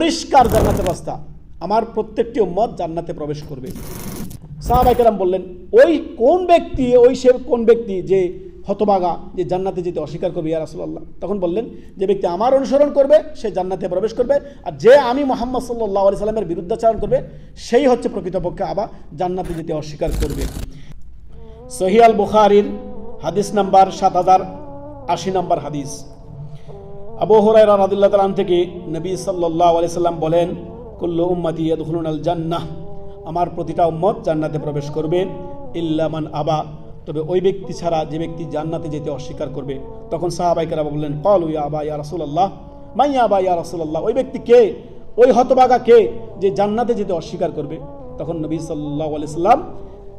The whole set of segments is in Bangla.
পরিষ্কার জান্নাতের রাস্তা। আমার প্রত্যেকটি উম্মত জান্নাতে প্রবেশ করবে। সাহাবাইকেরাম বললেন, ওই কোন ব্যক্তি, ওই সে কোন ব্যক্তি যে হতবাগা যে জান্নাতে যেতে অস্বীকার করবে, ইয়া রাসূলুল্লাহ? তখন বললেন, যে ব্যক্তি আমার অনুসরণ করবে, সে জান্নাতে প্রবেশ করবে, আর যে আমি মোহাম্মদ সাল্লাহ আলি সাল্লামের বিরুদ্ধাচারণ করবে, সেই হচ্ছে প্রকৃতপক্ষে আবার জান্নাতে যেতে অস্বীকার করবে। সহিয়াল বুখারির হাদিস নাম্বার সাত হাজার আশি নম্বর হাদিস। আবু হুরায়রা রাদিল্লাহ তালাম থেকে নবী সাল্লাল্লাহু আলাইহি সাল্লাম বলেন, কুল্লু উম্মতি ইয়াদখুলুন আল জান্নাহ আমার প্রতিটা উম্মত জান্নাতে প্রবেশ করবে ইল্লামান আবা। তবে ওই ব্যক্তি ছাড়া যে ব্যক্তি জান্নাতে যেতে অস্বীকার করবে, তখন সাহাবাইকারা বললেন কল ইয়া আবা ইয়া রাসূলুল্লাহ। মাই আবা ইয়া রাসূলুল্লাহ? ওই ব্যক্তি কে? ওই হতবাগা কে যে জান্নাতে যেতে অস্বীকার করবে? তখন নবী সাল্লাল্লাহু আলাইহি সাল্লাম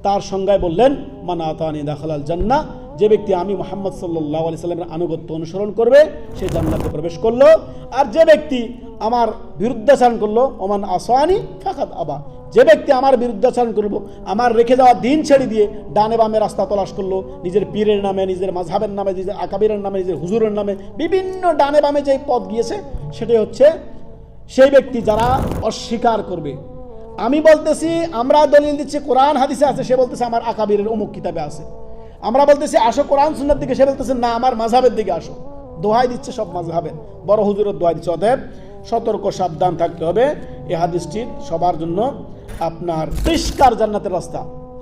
তার সংজ্ঞায় বললেন, মানা আতানি দাখালাল জান্না যে ব্যক্তি আমি মোহাম্মদ সাল্লাহ আলি সাল্লামের আনুগত্য অনুসরণ করবে, সে জান্নাতে প্রবেশ করল। আর যে ব্যক্তি আমার বিরুদ্ধাচারণ করল, ওমান আসানি ফাঁকাত আবা। যে ব্যক্তি আমার বিরুদ্ধাচারণ করল, আমার রেখে যাওয়া দিন ছেড়ে দিয়ে ডানে বামে রাস্তা তলাশ করল, নিজের পীরের নামে, নিজের মাঝহাবের নামে, নিজের আকাবিরের নামে, নিজের হুজুরের নামে, বিভিন্ন ডানে বামে যে পথ গিয়েছে, সেটাই হচ্ছে সেই ব্যক্তি যারা অস্বীকার করবে। আমি বলতেছি, আমরা দলিল দিচ্ছি, কোরআন, হাদিসে আছে, সে বলতেছে, আমার আকাবিরের অমুক কিতাবে আছে। আমরা বলতেছি, আসো কোরআন, সুন্নার দিকে। সে বলতেছে, না, আমার মাঝহাবের দিকে আসো। দোহাই দিচ্ছে সব মাঝহাবের বড় হুজুরের দোহাই দিচ্ছে, অতএব সতর্ক, সাবধান থাকতে হবে। এই হাদিসটি সবার জন্য আপনার পরিষ্কার জান্নাতের রাস্তা।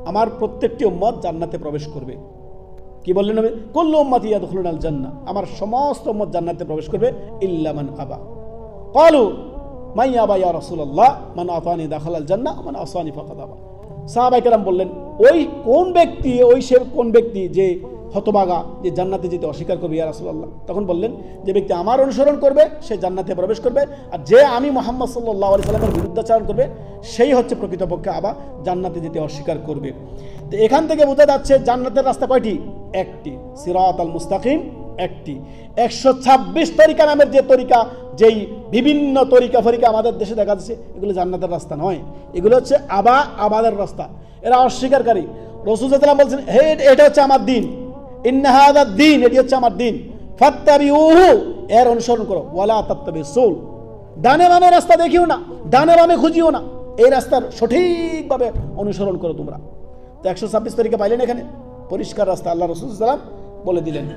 আমার প্রত্যেকটি উম্মত জান্নাতে প্রবেশ করবে। কি বললেন নবী? কুল্লু উম্মতি আল জান্নাহ আমার সমস্ত উম্মত জান্নাতে প্রবেশ করবে, ইল্লা মান আবা। ক্বালু মাই আবা ইয়া রাসূলুল্লাহ, মান আতানি দাখালাল জান্নাহ, মান আসানি ফাকাদ আবা। সাহাবায়ে কেরাম বললেন ওই কোন ব্যক্তি, ওই সে কোন ব্যক্তি যে হতবাগা, যে জান্নাতে যেতে অস্বীকার করবে, ইয়া রাসূলুল্লাহ। তখন বললেন, যে ব্যক্তি আমার অনুসরণ করবে, সে জান্নাতে প্রবেশ করবে, আর যে আমি মোহাম্মদ সাল্লাল্লাহু আলাইহি সাল্লামের বিরুদ্ধাচারণ করবে, সেই হচ্ছে প্রকৃতপক্ষে আবার জান্নাতে যেতে অস্বীকার করবে। তো এখান থেকে বোঝা যাচ্ছে জান্নাতের রাস্তা কয়টি? একটি। সিরাত আল মুস্তাকিম, একটি। একশো ছাব্বিশ তরিকা নামের যে তরিকা, যেই বিভিন্ন তরিকা ফরিকা আমাদের দেশে দেখা যাচ্ছে, এগুলো জান্নাতের রাস্তা নয়। এগুলো হচ্ছে আবা আবাদের রাস্তা। এরা অস্বীকারী। রসুল সাল্লাম বলছেন, হে, এটা হচ্ছে আমার দিন। ইন্নাহাদা দিন, এটি হচ্ছে আমার দিন। ফাত্তাবি উহু এর অনুসরণ করো। ওয়ালা তাত্তাবি সোল। ডানে বামে রাস্তা দেখিও না, ডানে বামে খুঁজিও না। এই রাস্তার সঠিকভাবে অনুসরণ করো তোমরা। তো একশো ছাব্বিশ তারিখে পাইলেন এখানে। পরিষ্কার রাস্তা আল্লাহ রসুল সাল্লাম বলে দিলেন।